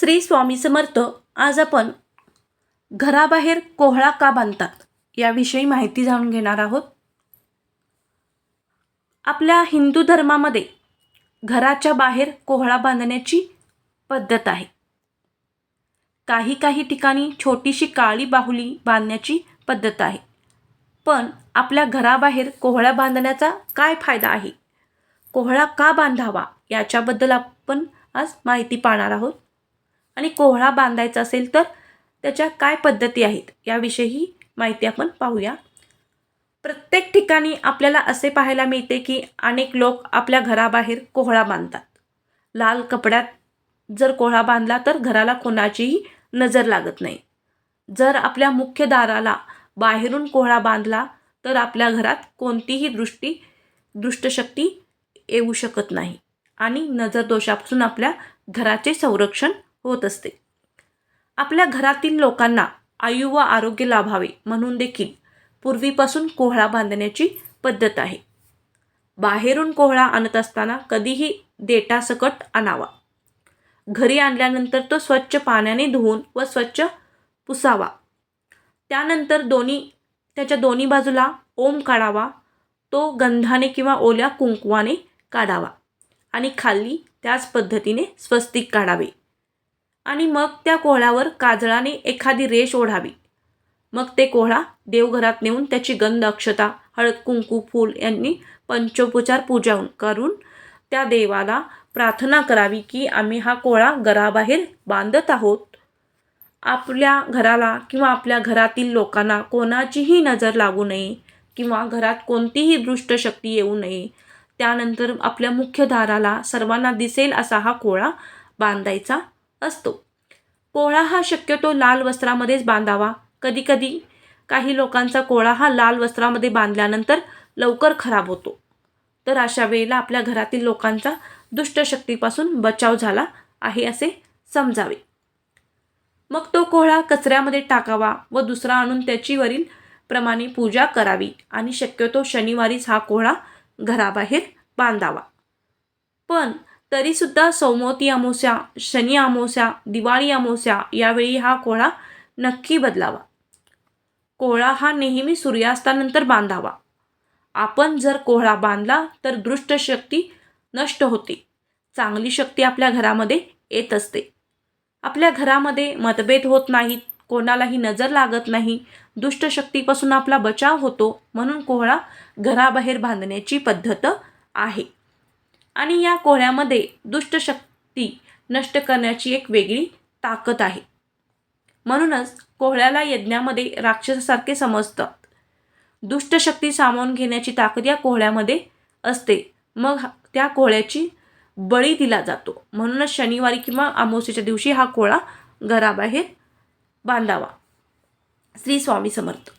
श्री स्वामी समर्थ आज आपण घराबाहेर कोहळा का बांधतात याविषयी माहिती जाणून घेणार आहोत. आपल्या हिंदू धर्मामध्ये घराच्या बाहेर कोहळा बांधण्याची पद्धत आहे. काही काही ठिकाणी छोटीशी काळी बाहुली बांधण्याची पद्धत आहे. पण आपल्या घराबाहेर कोहळा बांधण्याचा काय फायदा आहे? कोहळा का बांधावा याच्याबद्दल आपण आज माहिती पाहणार आहोत. आणि कोहळा बांधायचा असेल तर त्याच्या काय पद्धती आहेत याविषयी माहिती आपण पाहूया. प्रत्येक ठिकाणी आपल्याला असे पाहायला मिळते की अनेक लोक आपल्या घराबाहेर कोहळा बांधतात. लाल कपड्यात जर कोहळा बांधला तर घराला कोणाचीही नजर लागत नाही. जर आपल्या मुख्य दाराला बाहेरून कोहळा बांधला तर आपल्या घरात कोणतीही दृष्टी दृष्टशक्ती येऊ शकत नाही आणि नजर दोषापासून आपल्या घराचे संरक्षण होत असते. आपल्या घरातील लोकांना आयु व आरोग्य लाभावे म्हणून देखील पूर्वीपासून कोहळा बांधण्याची पद्धत आहे. बाहेरून कोहळा आणत असताना कधीही देटासकट आणावा. घरी आणल्यानंतर तो स्वच्छ पाण्याने धुवून व स्वच्छ पुसावा. त्यानंतर दोन्ही त्याच्या दोन्ही बाजूला ओम काढावा. तो गंधाने किंवा ओल्या कुंकवाने काढावा आणि खाली त्याच पद्धतीने स्वस्तिक काढावे. आणि मग त्या कोहळ्यावर काजळाने एखादी रेष ओढावी. मग ते कोहळा देवघरात नेऊन त्याची गंध अक्षता हळद कुंकू फूल यांनी पंचोपचार पूजा करून त्या देवाला प्रार्थना करावी की आम्ही हा कोहळा घराबाहेर बांधत आहोत. आपल्या घराला किंवा आपल्या घरातील लोकांना कोणाचीही नजर लागू नये किंवा घरात कोणतीही दृष्ट शक्ती येऊ नये. त्यानंतर आपल्या मुख्य दाराला सर्वांना दिसेल असा हा कोहळा बांधायचा असतो. कोहळा हा शक्यतो लाल वस्त्रामध्येच बांधावा. कधीकधी काही लोकांचा कोहळा हा लाल वस्त्रामध्ये बांधल्यानंतर लवकर खराब होतो. तर अशा वेळेला आपल्या घरातील लोकांचा दुष्टशक्तीपासून बचाव झाला आहे असे समजावे. मग तो कोहळा कचऱ्यामध्ये टाकावा व दुसरा आणून त्याचीवरील प्रमाणे पूजा करावी आणि शक्यतो शनिवारीच हा कोहळा घराबाहेर बांधावा. पण तरीसुद्धा सौमवती अमावस्या शनी अमावस्या दिवाळी अमावस्या यावेळी हा कोहळा नक्की बदलावा. कोहळा हा नेहमी सूर्यास्तानंतर बांधावा. आपण जर कोहळा बांधला तर दृष्ट शक्ती नष्ट होते. चांगली शक्ती आपल्या घरामध्ये येत असते. आपल्या घरामध्ये मतभेद होत नाहीत कोणालाही नजर लागत नाही दुष्ट शक्तीपासून आपला बचाव होतो म्हणून कोहळा घराबाहेर बांधण्याची पद्धत आहे. आणि या कोहळ्यामध्ये दुष्टशक्ती नष्ट करण्याची एक वेगळी ताकद आहे. म्हणूनच कोहळ्याला यज्ञामध्ये राक्षसासारखे समजतात. दुष्टशक्ती सामावून घेण्याची ताकद या कोहळ्यामध्ये असते. मग त्या कोहळ्याची बळी दिला जातो. म्हणूनच शनिवारी किंवा अमावस्येच्या दिवशी हा कोहळा घराबाहेर बांधावा. श्री स्वामी समर्थ.